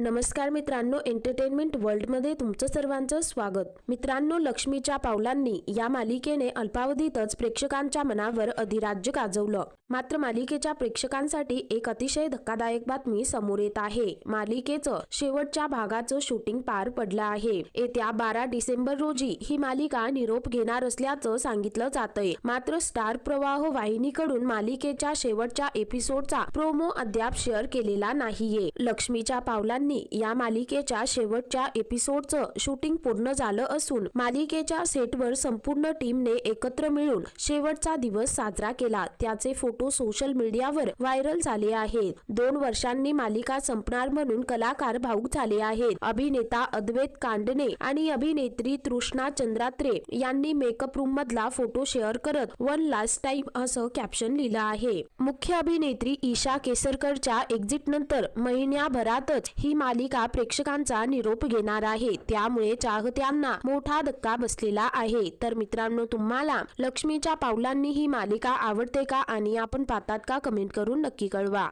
नमस्कार मित्रांनो एंटरटेनमेंट वर्ल्डमध्ये तुमचं सर्वांचं स्वागत. मित्रांनो लक्ष्मीच्या पावलांनी या मालिकेने अल्पावधीतच प्रेक्षकांच्या मनावर अधिराज्य गाजवलं. मात्र मालिकेच्या प्रेक्षकांसाठी एक अतिशय धक्कादायक बातमी समोर येत आहे. मालिकेचं शेवटच्या भागाचं शूटिंग पार पडलं आहे. येत्या बारा डिसेंबर रोजी ही मालिका निरोप घेणार असल्याचं सांगितलं जातंय. मात्र स्टार प्रवाह वाहिनीकडून मालिकेच्या शेवटच्या एपिसोडचा प्रोमो अद्याप शेअर केलेला नाहीये. लक्ष्मीच्या पावलांनी या मालिकेच्या शेवटच्या एपिसोडचं शूटिंग पूर्ण झालं असून मालिकेच्या सेटवर संपूर्ण टीमने एकत्र मिळून शेवटचा दिवस साजरा केला. त्याचे फोटो सोशल मीडियावर व्हायरल झाले आहेत. दोन वर्षांनी मालिका संपणार म्हणून कलाकार भाऊक झाले आहेत. अभिनेता अद्वैत कांडणे आणि अभिनेत्री तृष्णा चंद्रात्रे यांनी मेकअप रूम मधला फोटो शेअर करत वन लास्ट टाइम असं कॅप्शन लिहिलं आहे. मुख्य अभिनेत्री ईशा केसरकरच्या एक्झिट नंतर महिन्याभरातच ही मालिका प्रेक्षकांचा निरोप घेणार आहे. त्यामुळे चाहत्यांना मोठा धक्का बसलेला आहे. तर मित्रांनो तुम्हाला लक्ष्मीच्या पावलांनी ही मालिका आवडते का? आणि आपण पाहतात का? कमेंट करून नक्की कळवा.